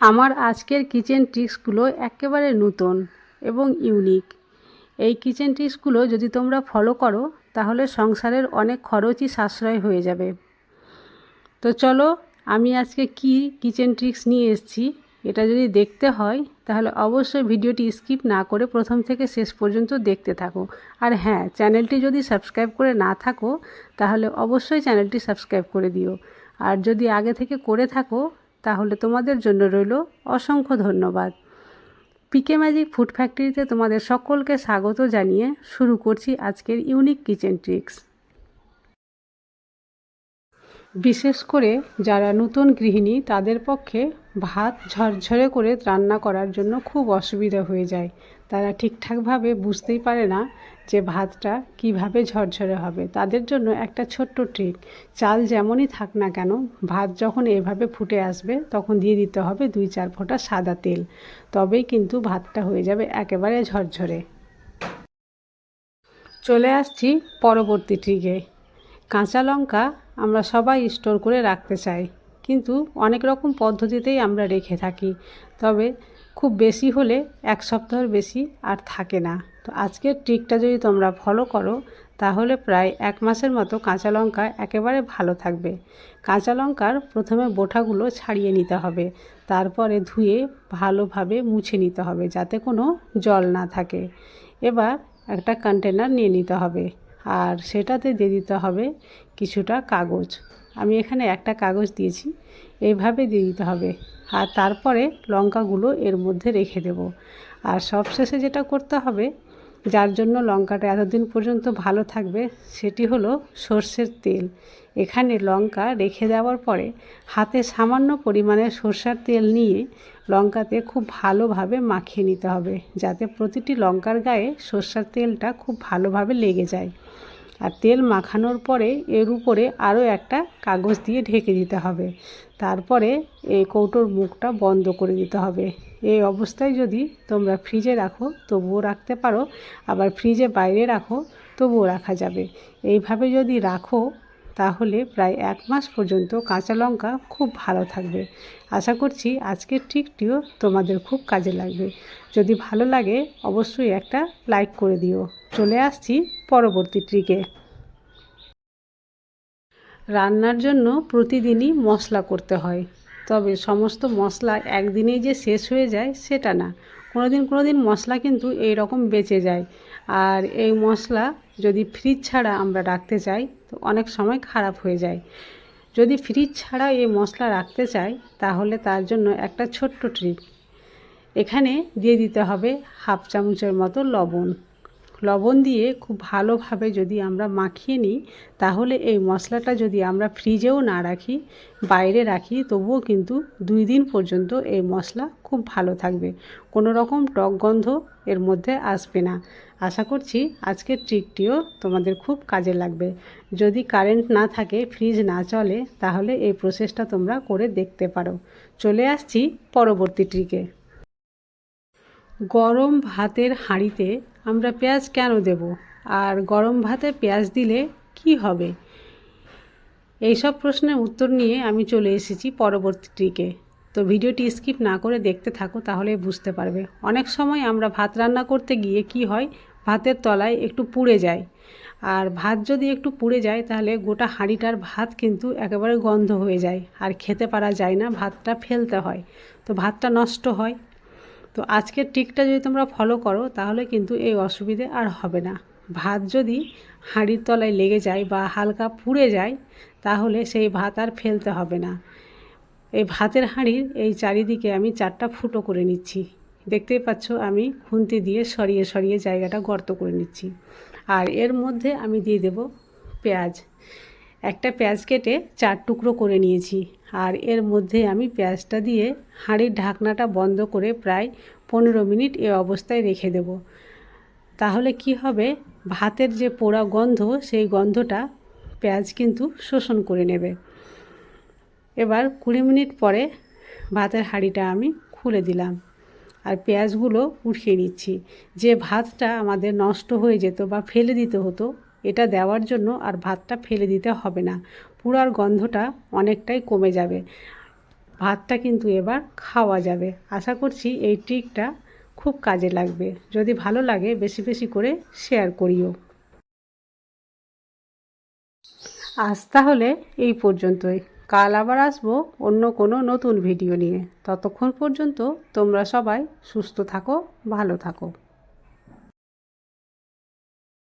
আমার আজকের কিচেন ট্রিক্সগুলো একেবারে নতুন এবং ইউনিক। এই কিচেন ট্রিক্সগুলো যদি তোমরা ফলো করো, তাহলে সংসারের অনেক খরচই সাশ্রয় হয়ে যাবে। তো চলো, আমি আজকে কি কিচেন ট্রিক্স নিয়ে এসেছি, এটা যদি দেখতে হয়, তাহলে অবশ্যই ভিডিওটি স্কিপ না করে প্রথম থেকে শেষ পর্যন্ত দেখতে থাকো। আর হ্যাঁ চ্যানেলটি যদি সাবস্ক্রাইব করে না থাকো, তাহলে অবশ্যই চ্যানেলটি সাবস্ক্রাইব করে দিও। আর যদি আগে থেকে করে থাকো তাহলে তোমাদের জন্য রইল অসংখ্য ধন্যবাদ। পিকে ম্যাজিক ফুড ফ্যাক্টরিতে তোমাদের সকলকে স্বাগত জানিয়ে শুরু করছি আজকের ইউনিক কিচেন ট্রিক্স। বিশেষ করে যারা নতুন গৃহিণী, তাদের পক্ষে ভাত ঝরঝরে করে রান্না করার জন্য খুব অসুবিধা হয়ে যায়। তারা ঠিকঠাকভাবে বুঝতেই পারে না যে ভাতটা কীভাবে ঝরঝরে হবে। তাদের জন্য একটা ছোট্ট ট্রিক চাল যেমনই থাক না কেন, ভাত যখন এভাবে ফুটে আসবে, তখন দিয়ে দিতে হবে দুই চার ফোঁটা সাদা তেল। তবেই কিন্তু ভাতটা হয়ে যাবে একেবারে ঝরঝরে। চলে আসছি পরবর্তী ট্রিকে কাঁচা লঙ্কা আমরা সবাই স্টোর করে রাখতে চাই। কিন্তু অনেক রকম পদ্ধতিতেই আমরা রেখে থাকি। তবে খুব বেশি হলে এক সপ্তাহের বেশি আর থাকে না। তো আজকের ট্রিকটা যদি তোমরা ফলো করো, তাহলে প্রায় এক মাসের মতো কাঁচা লঙ্কা একেবারে ভালো থাকবে। কাঁচা লঙ্কার প্রথমে বোঠাগুলো ছাড়িয়ে নিতে হবে। তারপরে ধুয়ে ভালোভাবে মুছে নিতে হবে যাতে কোনো জল না থাকে। এবার একটা কন্টেনার নিয়ে নিতে হবে। আর সেটাতে দিয়ে দিতে হবে কিছুটা কাগজ। আমি এখানে একটা কাগজ দিয়েছি, এইভাবে দিয়ে দিতে হবে। আর তারপরে লঙ্কাগুলো এর মধ্যে রেখে দেব। আর সবশেষে যেটা করতে হবে, যার জন্য লঙ্কাটা এতদিন পর্যন্ত ভালো থাকবে, সেটি হলো সর্ষের তেল। এখানে লঙ্কা রেখে দেওয়ার পরে হাতে সামান্য পরিমাণে সর্ষার তেল নিয়ে লঙ্কাতে খুব ভালোভাবে মাখিয়ে নিতে হবে, যাতে প্রতিটি লঙ্কার গায়ে সর্ষার তেলটা খুব ভালোভাবে লেগে যায়। আর তেল মাখানোর পরে এর উপরে আরও একটা কাগজ দিয়ে ঢেকে দিতে হবে। তারপরে এই কৌটোর মুখটা বন্ধ করে দিতে হবে। এই অবস্থায় যদি তোমরা ফ্রিজে রাখো, তবুও রাখতে পারো। আবার ফ্রিজে বাইরে রাখো, তবুও রাখা যাবে। এইভাবে যদি রাখো তাহলে প্রায় এক মাস পর্যন্ত কাঁচা লঙ্কা খুব ভালো থাকবে। আশা করছি আজকের ট্রিকটিও তোমাদের খুব কাজে লাগবে। যদি ভালো লাগে, অবশ্যই একটা লাইক করে দিও। চলে আসছি পরবর্তী ট্রিকে। রান্নার জন্য প্রতিদিনই মশলা করতে হয়। তবে সমস্ত মশলা একদিনেই যে শেষ হয়ে যায়, সেটা না। কোনো দিন কোনো দিন মশলা কিন্তু এই রকম বেঁচে যায়। আর এই মশলা যদি ফ্রিজ ছাড়া আমরা রাখতে চাই তো অনেক সময় খারাপ হয়ে যায়। যদি ফ্রিজ ছাড়া এই মশলা রাখতে চাই তাহলে তার জন্য একটা ছোট্ট ট্রিপ এখানে দিয়ে দিতে হবে হাফ চামচের মতো লবণ। লবণ দিয়ে খুব ভালোভাবে যদি আমরা মাখিয়ে নিই, তাহলে এই মশলাটা যদি আমরা ফ্রিজেও না রাখি, বাইরে রাখি, তবুও কিন্তু দুই দিন পর্যন্ত এই মশলা খুব ভালো থাকবে। কোনো রকম টক গন্ধ এর মধ্যে আসবে না। আশা করছি আজকের ট্রিকটিও তোমাদের খুব কাজে লাগবে। যদি কারেন্ট না থাকে, ফ্রিজ না চলে, তাহলে এই প্রসেসটা তোমরা করে দেখতে পারো। চলে আসছি পরবর্তী ট্রিকে। গরম ভাতের হাঁড়িতে আমরা পেঁয়াজ কেন দেব? আর গরম ভাতে পেঁয়াজ দিলে কি হবে? এইসব প্রশ্নের উত্তর নিয়ে আমি চলে এসেছি পরবর্তী ট্রিকে। তো ভিডিওটি স্কিপ না করে দেখতে থাকো, তাহলে বুঝতে পারবে। অনেক সময় আমরা ভাত রান্না করতে গিয়ে কি হয়? ভাতের তলায় একটু পুড়ে যায়। আর ভাত যদি একটু পুড়ে যায়, তাহলে গোটা হাঁড়িটার ভাত কিন্তু একেবারে গন্ধ হয়ে যায়। আর খেতে পারা যায় না, ভাতটা ফেলতে হয়। তো ভাতটা নষ্ট হয়। তো আজকের টিকটা যদি তোমরা ফলো করো, তাহলে কিন্তু এই অসুবিধে আর হবে না। ভাত যদি হাঁড়ির তলায় লেগে যায় বা হালকা পুড়ে যায়, তাহলে সেই ভাত আর ফেলতে হবে না। এই ভাতের হাঁড়ির এই চারিদিকে আমি চারটা ফুটো করে নিচ্ছি। দেখতেই পাচ্ছ আমি খুন্তি দিয়ে সরিয়ে সরিয়ে জায়গাটা গর্ত করে নিচ্ছি। আর এর মধ্যে আমি দিয়ে দেব পেঁয়াজ। একটা পেঁয়াজ কেটে চার টুকরো করে নিয়েছি আর এর মধ্যে আমি পেঁয়াজটা দিয়ে হাঁড়ির ঢাকনাটা বন্ধ করে প্রায় পনেরো মিনিট এ অবস্থায় রেখে দেব। তাহলে কি হবে? ভাতের যে পোড়া গন্ধ, সেই গন্ধটা পেঁয়াজ কিন্তু শোষণ করে নেবে। এবার কুড়ি মিনিট পরে ভাতের হাঁড়িটা আমি খুলে দিলাম আর পেঁয়াজগুলো উঠিয়ে নিচ্ছি। যে ভাতটা আমাদের নষ্ট হয়ে যেত বা ফেলে দিতে হতো এটা দেওয়ার জন্য আর ভাতটা ফেলে দিতে হবে না। পুরার গন্ধটা অনেকটাই কমে যাবে। ভাতটা কিন্তু এবার খাওয়া যাবে। আশা করছি এই ট্রিকটা খুব কাজে লাগবে। যদি ভালো লাগে বেশি বেশি করে শেয়ার করিও। আজ তাহলে এই পর্যন্তই। কাল আবার আসব অন্য কোনো নতুন ভিডিও নিয়ে। ততক্ষণ পর্যন্ত তোমরা সবাই সুস্থ থাকো, ভালো থাকো।